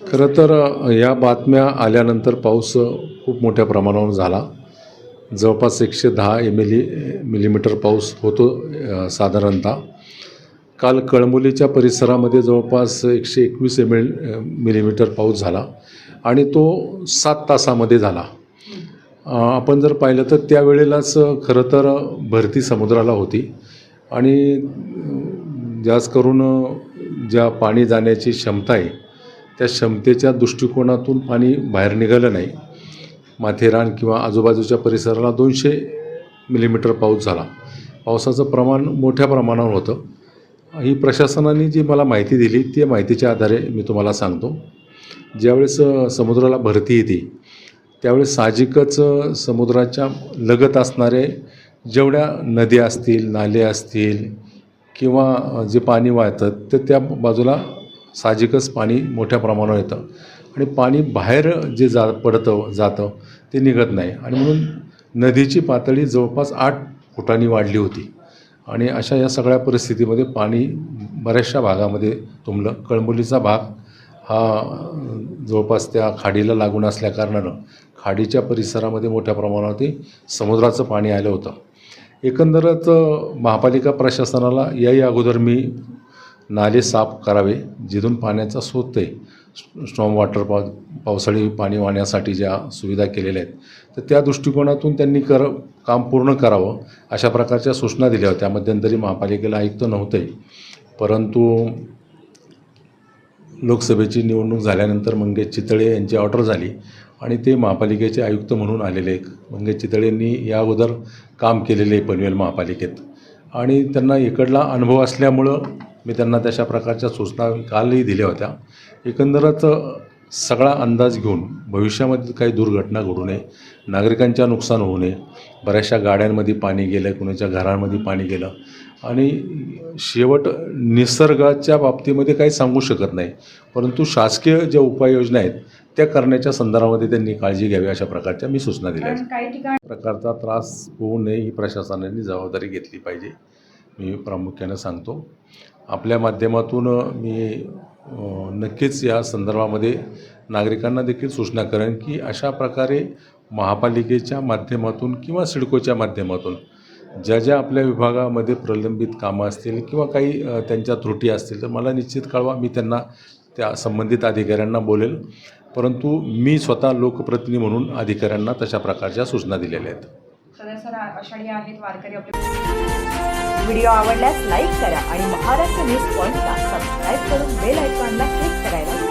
खरं तर या बातम्या आल्यानंतर पाऊस खूप मोठ्या प्रमाणावर झाला. जवळपास एकशे दहा एम एल मिलीमीटर पाऊस होतो साधारणतः. काल कळंबोलीच्या परिसरामध्ये जवळपास एकशे एकवीस एम एल मिलीमीटर पाऊस झाला आणि तो सात तासामध्ये झाला. आपण जर पाहिलं तर त्यावेळेलाच खरं तर भरती समुद्राला होती आणि जास्त करून ज्या पाणी जाण्याची क्षमता आहे त्या क्षमतेच्या दृष्टिकोनातून पाणी बाहेर निघालं नाही. माथेरान किंवा आजूबाजूच्या परिसराला दोनशे मिलीमीटर पाऊस झाला. पावसाचं प्रमाण मोठ्या प्रमाणावर होतं. ही प्रशासनाने जी मला माहिती दिली ती माहितीच्या आधारे मी तुम्हाला सांगतो. ज्यावेळेस समुद्राला भरती येते त्यावेळेस साहजिकच समुद्राच्या लगत असणारे जेवढ्या नद्या असतील नाले असतील किंवा जे पाणी वाहतात तर त्या बाजूला साहजिकच पाणी मोठ्या प्रमाणावर येतं. आणि पाणी बाहेर जे जा पडतं जातं ते निघत नाही. आणि म्हणून नदीची पातळी जवळपास आठ फुटांनी वाढली होती. आणि अशा या सगळ्या परिस्थितीमध्ये पाणी बऱ्याचशा भागामध्ये तुंबलं. कळंबोलीचा भाग हा जवळपास त्या खाडीला लागून असल्याकारणानं खाडीच्या परिसरामध्ये मोठ्या प्रमाणावरती समुद्राचं पाणी आलं होतं. एकंदरच महापालिका प्रशासनाला याही अगोदर मी नाले साफ करावे जिथून पाण्याचा स्रोत आहे. स्ट्रॉम वॉटर पा पावसाळी पाणी वाहण्यासाठी ज्या सुविधा केलेल्या आहेत तर त्या दृष्टिकोनातून त्यांनी कर काम पूर्ण करावं अशा प्रकारच्या सूचना दिल्या होत्या. मध्यंतरी महापालिकेला आयुक्त नव्हते परंतु लोकसभेची निवडणूक झाल्यानंतर मंगेश चितळे यांची ऑर्डर झाली आणि ते महापालिकेचे आयुक्त म्हणून आलेले मंगेश चितळेंनी या अगोदर काम केलेले आहे पनवेल महापालिकेत. आणि त्यांना इकडला अनुभव असल्यामुळं मी त्यांना तशा प्रकारच्या सूचना कालही दिल्या होत्या. एकंदरच सगळा अंदाज घेऊन भविष्यामध्ये काही दुर्घटना घडू नये नागरिकांच्या नुकसान होऊ नये बऱ्याचशा गाड्यांमध्ये पाणी गेलं कुणाच्या घरांमध्ये पाणी गेलं आणि शेवट निसर्गाच्या बाबतीमध्ये काही सांगू शकत नाही. परंतु शासकीय ज्या उपाययोजना आहेत त्या करण्याच्या संदर्भामध्ये त्यांनी काळजी घ्यावी अशा प्रकारच्या मी सूचना दिल्या आहेत. प्रकारचा त्रास होऊ नये ही प्रशासनाने जबाबदारी घेतली पाहिजे मी प्रामुख्यानं सांगतो. आपल्या माध्यमातून मी नक्कीच या संदर्भामध्ये नागरिकांना देखील सूचना करेन की अशा प्रकारे महापालिकेच्या माध्यमातून किंवा सिडकोच्या माध्यमातून ज्या ज्या आपल्या विभागामध्ये प्रलंबित कामं असतील किंवा काही त्यांच्या त्रुटी असतील तर मला निश्चित कळवा मी त्यांना त्या संबंधित अधिकाऱ्यांना बोलेल. परंतु मी स्वतः लोकप्रतिनिधी म्हणून अधिकाऱ्यांना तशा प्रकारच्या सूचना दिलेल्या आहेत. व्हिडिओ आवडल्यास लाईक करा आणि महाराष्ट्र न्यूज पॉईंटला सबस्क्राईब करून बेल आयकॉनला क्लिक करायला